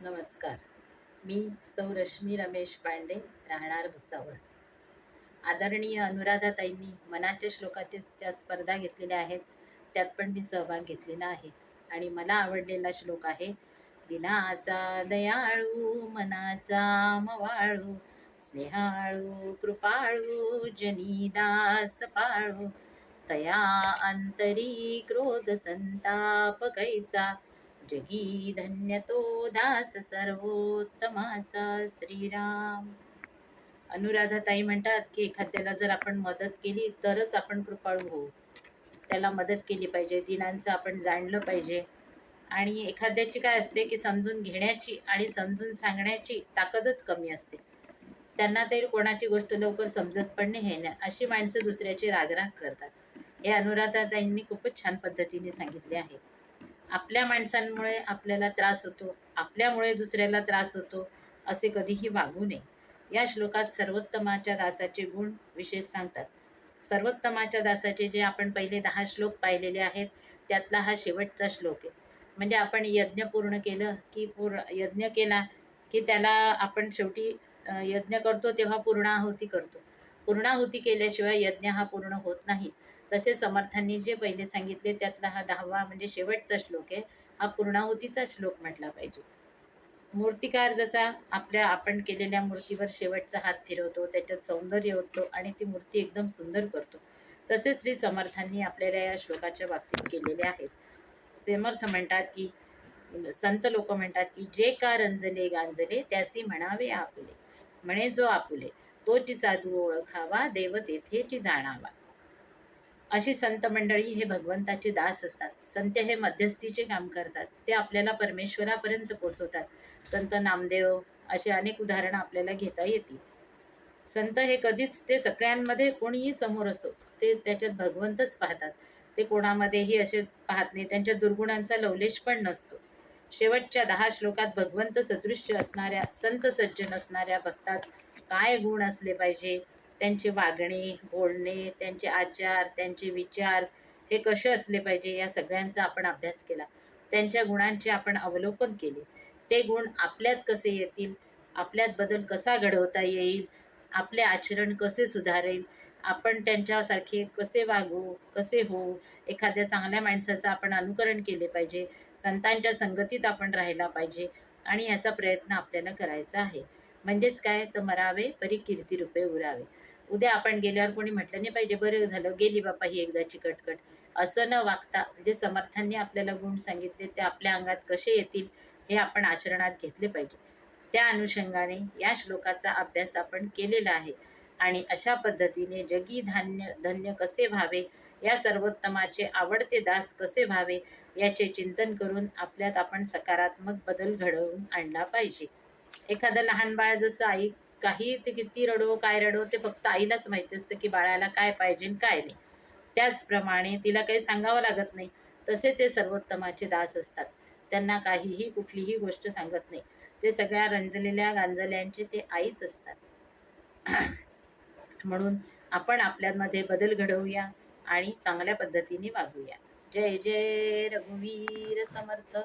नमस्कार. मी सौ रश्मी रमेश पांडे राहणार भुसावळ. आदरणीय अनुराधाताईंनी मनाच्या श्लोकाचे ज्या स्पर्धा घेतलेल्या आहेत त्यात पण मी सहभाग घेतलेला आहे. आणि मला आवडलेला श्लोक आहे दिनाचा दयाळू मनाचा मवाळू स्नेहाळू कृपाळू जनीदास पाळू तया अंतरी क्रोध संताप कैचा जगी धन्य तो दास सर्वोत्तमाचा श्रीराम. अनुराधाताई म्हणतात की एखाद्याला जर आपण मदत केली तरच आपण कृपाळू होऊ. त्याला मदत केली पाहिजे दिनांचं आपण जाणलं पाहिजे. आणि एखाद्याची काय असते की समजून घेण्याची आणि समजून सांगण्याची ताकदच कमी असते. त्यांना तरी कोणाची गोष्ट लवकर समजत पण नाही हे नाही अशी माणसं दुसऱ्याची रागराग करतात. हे अनुराधाताईंनी खूपच छान पद्धतीने सांगितले आहे. आपल्या माणसांमुळे आपल्याला त्रास होतो आपल्यामुळे दुसऱ्याला त्रास होतो असे कधीही वागू नये. या श्लोकात सर्वोत्तमाच्या दासाचे गुण विशेष सांगतात. सर्वोत्तमाच्या दासाचे जे आपण पहिले दहा श्लोक पाहिलेले आहेत त्यातला हा शेवटचा श्लोक आहे. म्हणजे आपण यज्ञ पूर्ण केलं की पूर्ण यज्ञ केला की त्याला आपण शेवटी यज्ञ करतो तेव्हा पूर्णाहुती करतो. पूर्णाहुती केल्याशिवाय यज्ञ हा पूर्ण होत नाही. तसे समर्थांनी जे पहिले सांगितले त्यातला हा दहावा म्हणजे शेवटचा श्लोक आहे. हा पूर्णाहुतीचा श्लोक म्हटला पाहिजे. मूर्तिकार जसा आपल्या आपण केलेल्या मूर्तीवर शेवटचा हात फिरवतो त्याच्यात सौंदर्य होतो आणि ती मूर्ती एकदम सुंदर करतो तसे श्री समर्थांनी आपल्याला या श्लोकाच्या बाबतीत केलेले आहेत समर्थ म्हणतात की संत लोक म्हणतात की जे का रंजले गांजले त्यासी म्हणावे आपुले. म्हणे जो आपुले. तो तिचा तू ओळखावा देव तेथेची जाणावा. अशी संत मंडळी हे भगवंताचे दास असतात. संत हे मध्यस्थीचे काम करतात. ते आपल्याला परमेश्वरापर्यंत पोचवतात. संत नामदेव असे अनेक उदाहरणं आपल्याला घेता येतील. संत हे कधीच ते सगळ्यांमध्ये कोणीही समोर असो ते त्याच्यात भगवंतच पाहतात. ते कोणामध्येही असे पाहत नाही. त्यांच्या दुर्गुणांचा लवलेश पण नसतो. शेवटच्या दहा श्लोकात भगवंत सदृश्य असणाऱ्या संत सज्जन असणाऱ्या भक्तात काय गुण असले पाहिजे? त्यांचे वागणे बोलणे त्यांचे आचार त्यांचे विचार हे कसे असले पाहिजे? या सगळ्यांचा आपण अभ्यास केला. त्यांच्या गुणांचे आपण अवलोकन केले. ते गुण आपल्यात कसे येतील? आपल्यात बदल कसा घडवता येईल? आपले आचरण कसे सुधारेल? आपण त्यांच्यासारखे कसे वागू कसे होऊ एखाद्या चांगल्या माणसाचं आपण अनुकरण केले पाहिजे संतांच्या संगतीत आपण राहायला पाहिजे आणि याचा प्रयत्न आपल्याला करायचा आहे. म्हणजेच काय? तर मरावे परी कीर्तिरूपे उरावे. उद्या आपण गेल्यावर कोणी म्हटलं नाही पाहिजे बरं झालं गेली बापा ही एकदाची कटकट. असं न वागता जे समर्थांनी आपल्याला गुण सांगितले ते आपल्या अंगात कसे येतील हे आपण आचरणात घेतले पाहिजे. त्या अनुषंगाने या श्लोकाचा अभ्यास आपण केलेला आहे. आणि अशा पद्धतीने जगी धान्य धन्य कसे व्हावे? या सर्वोत्तमाचे आवडते दास कसे व्हावे? याचे चिंतन करून आपल्यात आपण सकारात्मक बदल घडवून आणला पाहिजे. एखादं लहान बाळ जसं आई काही ते किती रडो काय रडो ते फक्त आईलाच माहिती असतं की बाळाला काय पाहिजे काय नाही. त्याचप्रमाणे तिला काही सांगावं लागत नाही. तसेच हे सर्वोत्तमाचे दास असतात. त्यांना काहीही कुठलीही गोष्ट सांगत नाही. ते सगळ्या रंजलेल्या गांजल्यांचे ते आईच असतात. म्हणून आपण आपल्यामध्ये बदल घडवूया आणि चांगल्या पद्धतीने वागूया. जय जय रघुवीर समर्थ.